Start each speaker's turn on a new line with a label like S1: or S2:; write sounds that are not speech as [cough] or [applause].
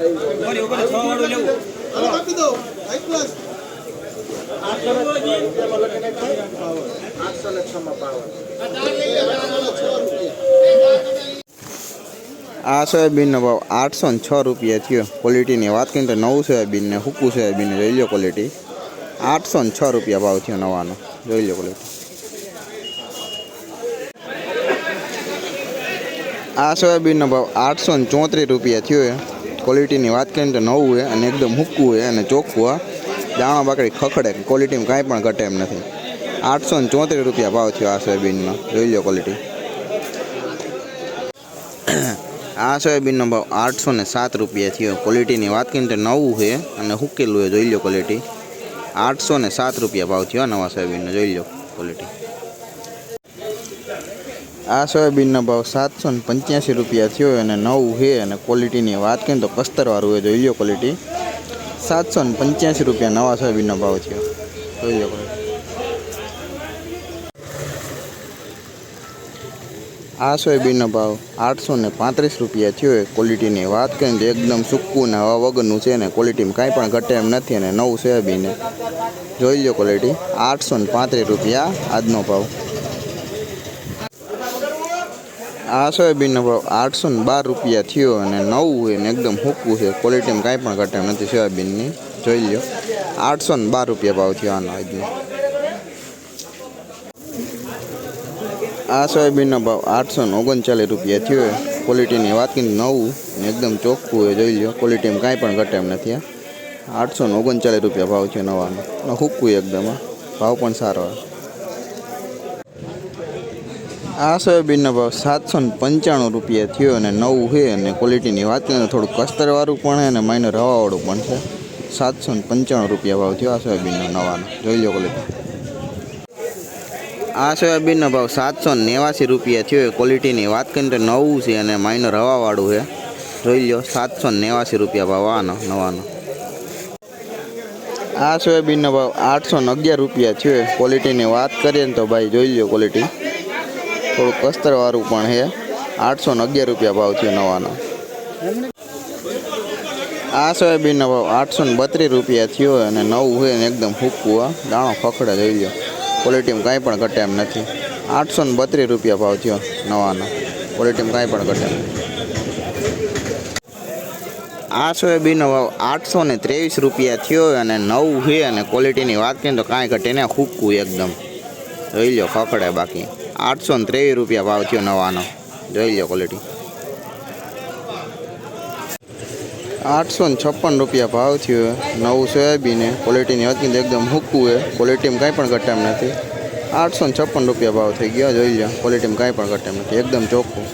S1: આ સોયાબીનનો ભાવ આઠસો ને છ રૂપિયા થયો. ક્વોલિટીની વાત કરીએ તો નવું સોયાબીન ને હૂકું સોયાબીન જોઈ લો ક્વોલિટી આઠસો ને છ રૂપિયા ભાવ થયો નવાનો. જોઈ લો ક્વોલિટી આ સોયાબીનનો ભાવ આઠસો ને ચોત્રીસ રૂપિયા થયો. ક્વોલિટીની વાત કરીને તો નવું છે અને એકદમ હૂકવું છે અને ચોખ્ખું આ દાણા બાકડી ખખડે ક્વોલિટીમાં કાંઈ પણ ઘટે એમ નથી. આઠસો ને ચોત્રીસ રૂપિયા ભાવ થયો આ સોયાબીનનો. જોઈ લો ક્વોલિટી. [coughs] આ સોયાબીનનો ભાવ આઠસો ને સાત રૂપિયા થયો. ક્વોલિટીની વાત કરીને તો નવું છે અને હૂકેલું છે. જોઈ લો ક્વોલિટી. આઠસો ને સાત રૂપિયા ભાવ થયો નવા સોયાબીનનો. જોઈ લો ક્વોલિટી. આ સોયાબીનનો ભાવ સાતસો ને પંચ્યાસી રૂપિયા થયો અને નવું છે અને ક્વોલિટીની વાત કરીએ તો કસ્તરવાળું એ જોઈ લો ક્વોલિટી સાતસો ને પંચ્યાસી રૂપિયા નવા સોયાબીનનો ભાવ થયો. જોઈ લો આ સોયાબીનનો ભાવ આઠસો ને પાંત્રીસ રૂપિયા થયો ક્વોલિટીની વાત કરીએ તો એકદમ સૂકું ને હવા વગરનું છે ને ક્વોલિટીમાં કાંઈ પણ ઘટે એમ નથી અને નવું સોયાબીન. જોઈ લો ક્વોલિટી આઠસો ને પાંત્રીસ રૂપિયા આજનો ભાવ. આ સોયાબીનનો ભાવ આઠસો ને બાર રૂપિયા થયો અને નવું હોય ને એકદમ હૂકવું છે. ક્વોલિટીમાં કાંઈ પણ ઘટે નથી સોયાબીનની. જોઈ લો આઠસો ને બાર રૂપિયા ભાવ થયો આનો આજનો આ સોયાબીનનો ભાવ આઠસો ને ઓગણચાલીસ રૂપિયા થયો ક્વોલિટીની વાત કરીને નવું ને એકદમ ચોખ્ખું હોય જોઈ લો ક્વોલિટીમાં કાંઈ પણ ઘટે એમ નથી. આઠસો ને ઓગણચાલીસ રૂપિયા ભાવ છે નવાનો. હૂકવું એકદમ ભાવ પણ સારો આ. આ સોયાબીનનો ભાવ સાતસો ને પંચાણું રૂપિયા થયો અને નવું છે અને ક્વોલિટીની વાત કરીએ તો થોડું કસ્તરવાળું પણ અને માઇનર હવાવાળું પણ છે. સાતસો ને પંચાણું રૂપિયા ભાવ થયો આ સોયાબીનનો નવાનો. જોઈ લો ક્વોલિટી આ સોયાબીનનો ભાવ સાતસો ને નેવાસી રૂપિયા થયો ક્વોલિટીની વાત કરીએ તો નવું છે અને માઇનર હવાવાળું છે. જોઈ લો, સાતસો ને નેવાસી રૂપિયા ભાવ આનો નવાનો. આ સોયાબીનનો ભાવ આઠસો ને અગિયાર રૂપિયા થયો ક્વોલિટીની વાત કરીએ ને તો ભાઈ જોઈ લો ક્વોલિટી થોડું કસ્તરવાળું પણ છે. આઠસો ને અગિયાર રૂપિયા ભાવ થયો નવાનો. આ સોયાબીનનો ભાવ આઠસો ને બત્રીસ રૂપિયા થયો અને નવું હોય ને એકદમ ફૂકવું આ દાણો ખખડે જોઈ લો ક્વોલિટીમાં કાંઈ પણ ઘટે એમ નથી. આઠસો ને બત્રીસ રૂપિયા ભાવ થયો નવાનો. ક્વોલિટીમાં કાંઈ પણ ઘટે. આ સોયાબીનનો ભાવ આઠસો ને ત્રેવીસ રૂપિયા થયો અને નવું છે અને ક્વોલિટીની વાત કરીએ તો કાંઈ ઘટે ને ફૂકવું એકદમ. જોઈ લો ખખડે બાકી. આઠસો ને ત્રેવીસ રૂપિયા ભાવ થયો નવાનો. જોઈ લો ક્વોલિટી આઠસો ને છપ્પન રૂપિયા ભાવ થયો. નવું સોયાબીન ક્વોલિટીની હતી એકદમ હુક્કું એ ક્વોલિટીમાં કાંઈ પણ ઘટામ નથી. આઠસો છપ્પન રૂપિયા ભાવ થઈ ગયા. જોઈ લો ક્વોલિટીમાં કાંઈ પણ ઘટે નથી. એકદમ ચોખ્ખું.